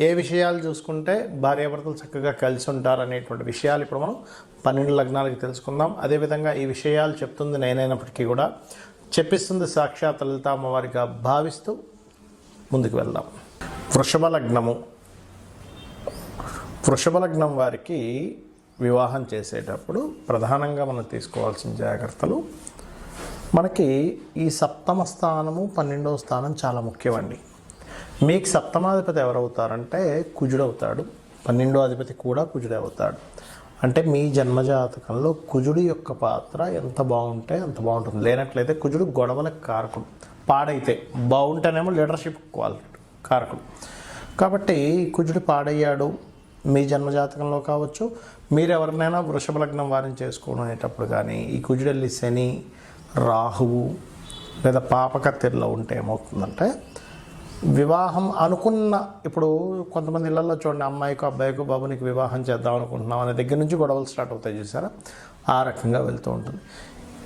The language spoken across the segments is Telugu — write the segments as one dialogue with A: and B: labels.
A: ఏ విషయాలు చూసుకుంటే భార్యాభర్తలు చక్కగా కలిసి ఉంటారు అనేటువంటి విషయాలు ఇప్పుడు మనం పన్నెండు లగ్నాలకి తెలుసుకుందాం. అదేవిధంగా ఈ విషయాలు చెప్తుంది నేనైనప్పటికీ కూడా చెప్పిస్తుంది సాక్షాత్ లలిత అమ్మవారిగా భావిస్తూ ముందుకు వెళ్దాం. వృషభ లగ్నము. వృషభ లగ్నం వారికి వివాహం చేసేటప్పుడు ప్రధానంగా మనం తీసుకోవాల్సిన జాగ్రత్తలు మనకి ఈ సప్తమ స్థానము పన్నెండవ స్థానం చాలా ముఖ్యమండి. మీకు సప్తమాధిపతి ఎవరవుతారంటే కుజుడవుతాడు పన్నెండో అధిపతి కూడా కుజుడే అవుతాడు అంటే మీ జన్మజాతకంలో కుజుడి యొక్క పాత్ర ఎంత బాగుంటే అంత బాగుంటుంది. లేనట్లయితే కుజుడు గొడవలకు కారకుడు. పాడైతే బాగుంటేనేమో లీడర్షిప్ క్వాలిటీ కారకుడు. కాబట్టి కుజుడు పాడయ్యాడు. మీ జన్మజాతకంలో కావచ్చు మీరు ఎవరినైనా వృషభ లగ్నం వారిని చేసుకునేటప్పుడు కానీ ఈ కుజుడెల్లి శని రాహువు లేదా పాపకత్తిరిలో ఉంటే ఏమవుతుందంటే వివాహం అనుకున్న ఇప్పుడు కొంతమంది ఇళ్ళలో చూడండి అమ్మాయికి అబ్బాయికి బాబునికి వివాహం చేద్దాం అనుకుంటున్నాం అనే దగ్గర నుంచి గొడవలు స్టార్ట్ అవుతాయి చూసారా? ఆ రకంగా వెళ్తూ ఉంటుంది.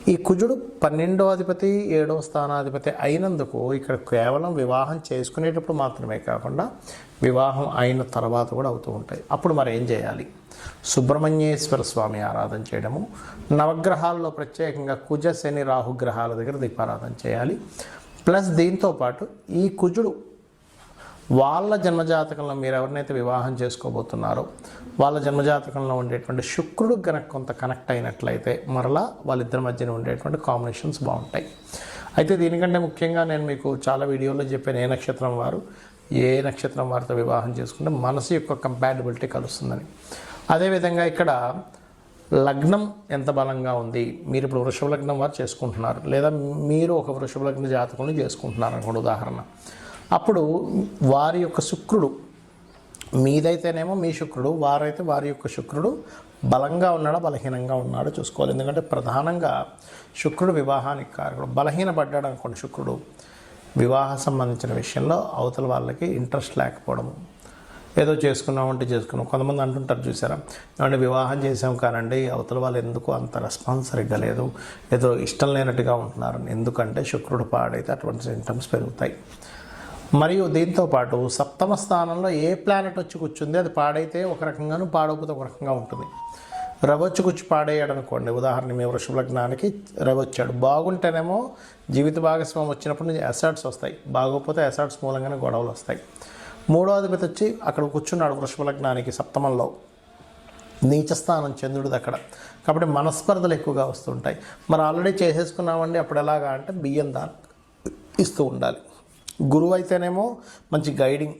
A: ఈ కుజుడు పన్నెండో అధిపతి ఏడవ స్థానాధిపతి అయినందుకు ఇక్కడ కేవలం వివాహం చేసుకునేటప్పుడు మాత్రమే కాకుండా వివాహం అయిన తర్వాత కూడా అవుతూ ఉంటాయి. అప్పుడు మరి ఏం చేయాలి? సుబ్రహ్మణ్యేశ్వర స్వామి ఆరాధన చేయడము నవగ్రహాల్లో ప్రత్యేకంగా కుజ శని రాహుగ్రహాల దగ్గర దీపారాధన చేయాలి. ప్లస్ దీంతోపాటు ఈ కుజుడు వాళ్ళ జన్మజాతకంలో మీరు ఎవరినైతే వివాహం చేసుకోబోతున్నారో వాళ్ళ జన్మజాతకంలో ఉండేటువంటి శుక్రుడు కనుక కొంత కనెక్ట్ అయినట్లయితే మరలా వాళ్ళిద్దరి మధ్యన ఉండేటువంటి కాంబినేషన్స్ బాగుంటాయి. అయితే దీనికంటే ముఖ్యంగా నేను మీకు చాలా వీడియోలో చెప్పాను ఏ నక్షత్రం వారు ఏ నక్షత్రం వారితో వివాహం చేసుకుంటే మనసు యొక్క కంపాటబిలిటీ కలుస్తుందని. అదేవిధంగా ఇక్కడ లగ్నం ఎంత బలంగా ఉంది? మీరు ఇప్పుడు వృషభ లగ్నం వారు చేసుకుంటున్నారు. లేదా మీరు ఒక వృషభ లగ్న జాతకుని చేసుకుంటున్నారు అనుకోండి ఉదాహరణ. అప్పుడు వారి యొక్క శుక్రుడు మీదైతేనేమో మీ శుక్రుడు వారైతే వారి యొక్క శుక్రుడు బలంగా ఉన్నాడా బలహీనంగా ఉన్నాడో చూసుకోవాలి. ఎందుకంటే ప్రధానంగా శుక్రుడు వివాహానికి కారకుడు. బలహీనపడ్డాడు అనుకోండి శుక్రుడు. వివాహ సంబంధించిన విషయంలో అవతల వాళ్ళకి ఇంట్రెస్ట్ లేకపోవడము. ఏదో చేసుకున్నాం అంటే చేసుకున్నాం. కొంతమంది అంటుంటారు చూసారా? అంటే వివాహం చేసాం కానండి అవతల వాళ్ళు ఎందుకు అంత రెస్పాన్స్ సరిగ్గా లేదు? ఏదో ఇష్టం లేనట్టుగా ఉంటున్నారు. ఎందుకంటే శుక్రుడు పాడైతే అటువంటి సింటమ్స్ పెరుగుతాయి. మరియు దీంతో పాటు సప్తమ స్థానంలో ఏ ప్లానెట్ వచ్చి కూర్చుంది? అది పాడైతే ఒక రకంగాను పాడకపోతే ఒక రకంగా ఉంటుంది. రవి వచ్చి కూర్చి అనుకోండి. ఉదాహరణ మీ వృషభ లగ్నానికి రవి వచ్చాడు. బాగుంటేనేమో జీవిత భాగస్వామి వచ్చినప్పుడు అసాడ్స్ వస్తాయి. బాగోకపోతే అసాడ్స్ మూలంగానే గొడవలు వస్తాయి. మూడో వచ్చి అక్కడ కూర్చున్నాడు వృషభలగ్నానికి సప్తమంలో. నీచస్థానం చంద్రుడిది అక్కడ. కాబట్టి మనస్పర్ధలు ఎక్కువగా వస్తుంటాయి. మరి ఆల్రెడీ చేసేసుకున్నామండి. అప్పుడు ఎలాగా అంటే బియ్యం దాని ఇస్తూ ఉండాలి. గురువు అయితేనేమో మంచి గైడింగ్.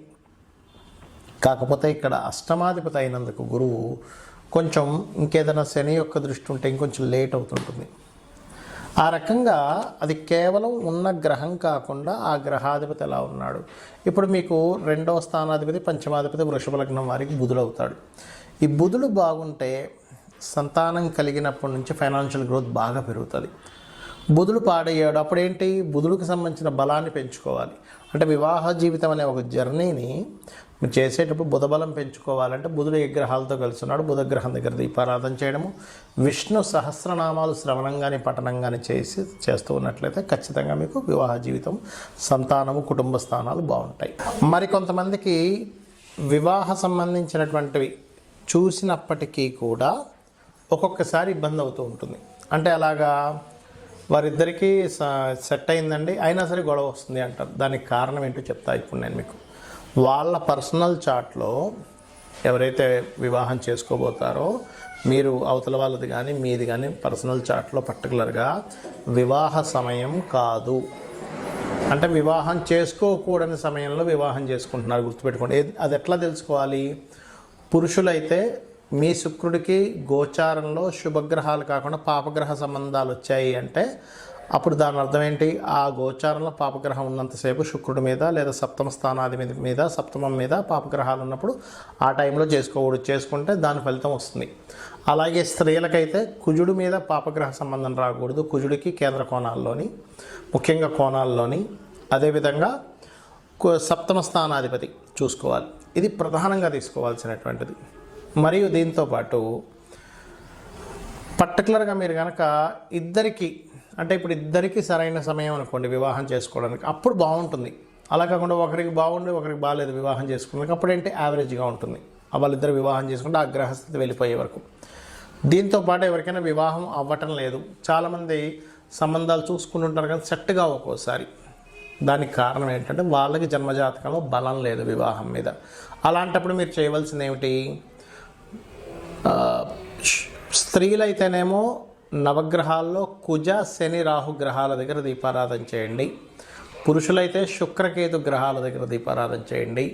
A: కాకపోతే ఇక్కడ అష్టమాధిపతి అయినందుకు గురువు కొంచెం ఇంకేదైనా శని యొక్క దృష్టి ఉంటే ఇంకొంచెం లేట్ అవుతుంటుంది. ఆ రకంగా అది కేవలం ఉన్న గ్రహం కాకుండా ఆ గ్రహాధిపతి ఎలా ఉన్నాడు? ఇప్పుడు మీకు రెండవ స్థానాధిపతి పంచమాధిపతి వృషభ లగ్నం వారికి బుధుడు అవుతాడు. ఈ బుధుడు బాగుంటే సంతానం కలిగినప్పటి నుంచి ఫైనాన్షియల్ గ్రోత్ బాగా పెరుగుతుంది. బుధులు పాడయ్యాడు. అప్పుడేంటి? బుధులకు సంబంధించిన బలాన్ని పెంచుకోవాలి. అంటే వివాహ జీవితం అనే ఒక జర్నీని చేసేటప్పుడు బుధ బలం పెంచుకోవాలంటే బుధుడు ఏ గ్రహాలతో కలిసి ఉన్నాడు దగ్గర దీపారాధన చేయడము విష్ణు సహస్రనామాలు శ్రవణం కానీ పఠనం కానీ చేసి చేస్తూ ఉన్నట్లయితే ఖచ్చితంగా మీకు వివాహ జీవితం సంతానము కుటుంబ స్థానాలు బాగుంటాయి. మరి కొంతమందికి వివాహ సంబంధించినటువంటివి చూసినప్పటికీ కూడా ఒక్కొక్కసారి ఇబ్బంది అవుతూ ఉంటుంది. అంటే అలాగా వారిద్దరికీ సెట్ అయిందండి. అయినా సరే గొడవ వస్తుంది అంటారు. దానికి కారణం ఏంటో చెప్తా ఇప్పుడు నేను మీకు. వాళ్ళ పర్సనల్ చాట్లో ఎవరైతే వివాహం చేసుకోబోతారో మీరు అవతల వాళ్ళది కానీ మీది కానీ పర్సనల్ చాట్లో పర్టికులర్గా వివాహ సమయం కాదు. అంటే వివాహం చేసుకోకూడని సమయంలో వివాహం చేసుకుంటున్నారు. గుర్తుపెట్టుకోండి. అది ఎట్లా తెలుసుకోవాలి? పురుషులైతే మీ శుక్రుడికి గోచారంలో శుభగ్రహాలు కాకుండా పాపగ్రహ సంబంధాలు వచ్చాయి అంటే అప్పుడు దాని అర్థం ఏంటి? ఆ గోచారంలో పాపగ్రహం ఉన్నంతసేపు శుక్రుడి మీద లేదా సప్తమ స్థానాది మీద మీద సప్తమం మీద పాపగ్రహాలు ఉన్నప్పుడు ఆ టైంలో చేసుకోకూడదు. చేసుకుంటే దాని ఫలితం వస్తుంది. అలాగే స్త్రీలకైతే కుజుడి మీద పాపగ్రహ సంబంధం రాకూడదు. కుజుడికి కేంద్ర కోణాల్లోని ముఖ్యంగా కోణాల్లోని అదేవిధంగా సప్తమ స్థానాధిపతి చూసుకోవాలి. ఇది ప్రధానంగా తీసుకోవాల్సినటువంటిది. మరియు దీంతో పాటు పర్టికులర్గా మీరు కనుక ఇద్దరికి అంటే ఇప్పుడు ఇద్దరికి సరైన సమయం అనుకోండి వివాహం చేసుకోవడానికి అప్పుడు బాగుంటుంది. అలా కాకుండా ఒకరికి బాగుండి ఒకరికి బాగాలేదు వివాహం చేసుకోవడానికి అప్పుడు ఏంటి యావరేజ్గా ఉంటుంది. ఆ వాళ్ళిద్దరు వివాహం చేసుకుంటే ఆ గ్రహస్థితి వెళ్ళిపోయే వరకు. దీంతో పాటు ఎవరికైనా వివాహం అవ్వటం లేదు. చాలామంది సంబంధాలు చూసుకుంటుంటారు కానీ సెట్గా ఒక్కోసారి. దానికి కారణం ఏంటంటే వాళ్ళకి జన్మజాతకంలో బలం లేదు వివాహం మీద. అలాంటప్పుడు మీరు చేయవలసింది ఏమిటి స్త్రీలైతేనేమో నవగ్రహాల్లో కుజ శని రాహు గ్రహాల దగ్గర దీపారాధన చేయండి. పురుషులైతే శుక్రకేతు గ్రహాల దగ్గర దీపారాధన చేయండి.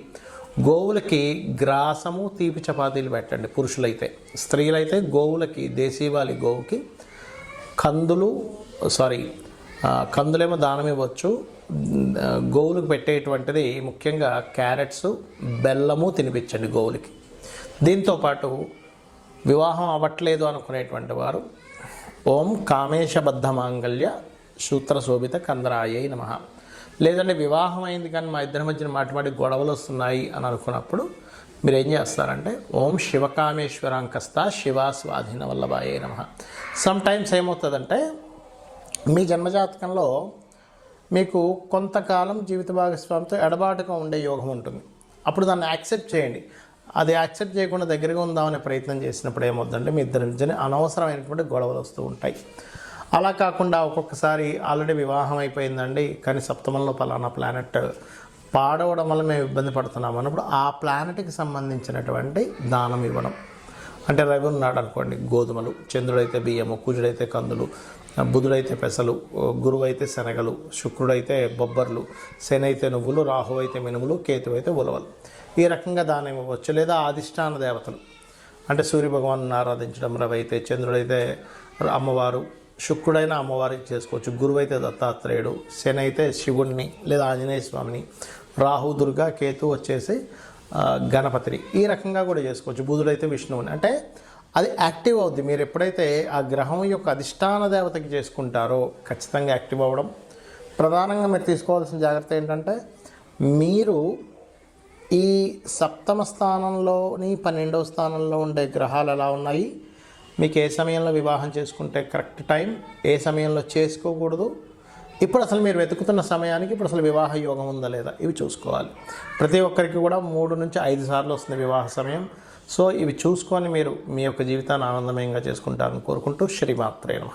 A: గోవులకి గ్రాసము తీపి చపాతీలు పెట్టండి పురుషులైతే. స్త్రీలైతే గోవులకి దేశీవాలి గోవుకి కందులు సారీ కందులేమో దానం ఇవ్వచ్చు. గోవులకు పెట్టేటువంటిది ముఖ్యంగా క్యారెట్స్ బెల్లము తినిపించండి గోవులకి. దీంతోపాటు వివాహం అవ్వట్లేదు అనుకునేటువంటి వారు ఓం కామేశబద్ధ మాంగళ్య సూత్ర శోభిత కందరాయే నమ. లేదంటే వివాహం అయింది కానీ మా ఇద్దరి మధ్యన మాట్లాడి గొడవలు వస్తున్నాయి అని అనుకున్నప్పుడు మీరు ఏం చేస్తారంటే ఓం శివకామేశ్వరాంకస్త శివ స్వాధీన వల్లభాయే నమ. సమ్ టైమ్స్ ఏమవుతుందంటే మీ జన్మజాతకంలో మీకు కొంతకాలం జీవిత భాగస్వామితో ఎడబాటుగా ఉండే యోగం ఉంటుంది. అప్పుడు దాన్ని యాక్సెప్ట్ చేయండి. అది యాక్సెప్ట్ చేయకుండా దగ్గరగా ఉందామనే ప్రయత్నం చేసినప్పుడు ఏమవుతుందంటే మీ ఇద్దరి మధ్యన అనవసరమైనటువంటి గొడవలు వస్తూ ఉంటాయి. అలా కాకుండా ఒక్కొక్కసారి ఆల్రెడీ వివాహం అయిపోయిందండి కానీ సప్తమంలో పలానా ప్లానెట్ పాడవడం వల్ల మేము ఇబ్బంది పడుతున్నాం అన్నప్పుడు ఆ ప్లానెట్కి సంబంధించినటువంటి దానం ఇవ్వడం. అంటే రవి ఉన్నాడు అనుకోండి గోధుమలు చంద్రుడైతే బియ్యము కుజుడైతే కందులు బుధుడైతే పెసలు గురువు అయితే శనగలు శుక్రుడైతే బొబ్బర్లు శని అయితే నువ్వులు రాహు అయితే మినుములు కేతు అయితే ఉలవలు. ఈ రకంగా దానం ఇవ్వచ్చు. లేదా ఆదిష్టాన దేవతలు. అంటే సూర్యభగవాను ఆరాధించడం రవి అయితే చంద్రుడైతే అమ్మవారు శుక్రుడైన అమ్మవారికి చేసుకోవచ్చు. గురువు అయితే దత్తాత్రేయుడు శని అయితే శివుణ్ణి లేదా ఆంజనేయ స్వామిని రాహు దుర్గా కేతు వచ్చేసి గణపతిని. ఈ రకంగా కూడా చేసుకోవచ్చు. బుధుడైతే విష్ణువుని. అంటే అది యాక్టివ్ అవుద్ది. మీరు ఎప్పుడైతే ఆ గ్రహం యొక్క అధిష్టాన దేవతకి చేసుకుంటారో ఖచ్చితంగా యాక్టివ్ అవ్వడం. ప్రధానంగా మీరు తీసుకోవాల్సిన జాగ్రత్త ఏంటంటే మీరు ఈ సప్తమ స్థానంలోని పన్నెండవ స్థానంలో ఉండే గ్రహాలు ఎలా ఉన్నాయి? మీకు ఏ సమయంలో వివాహం చేసుకుంటే కరెక్ట్ టైం? ఏ సమయంలో చేసుకోకూడదు? ఇప్పుడు అసలు మీరు వెతుకుతున్న సమయానికి ఇప్పుడు అసలు వివాహ యోగం ఉందా లేదా? ఇవి చూసుకోవాలి. ప్రతి ఒక్కరికి కూడా మూడు నుంచి ఐదు సార్లు వస్తుంది వివాహ సమయం. సో ఇవి చూసుకొని మీరు మీ యొక్క జీవితాన్ని ఆనందమయంగా చేసుకుంటారని కోరుకుంటూ శ్రీమాత్రే నమ.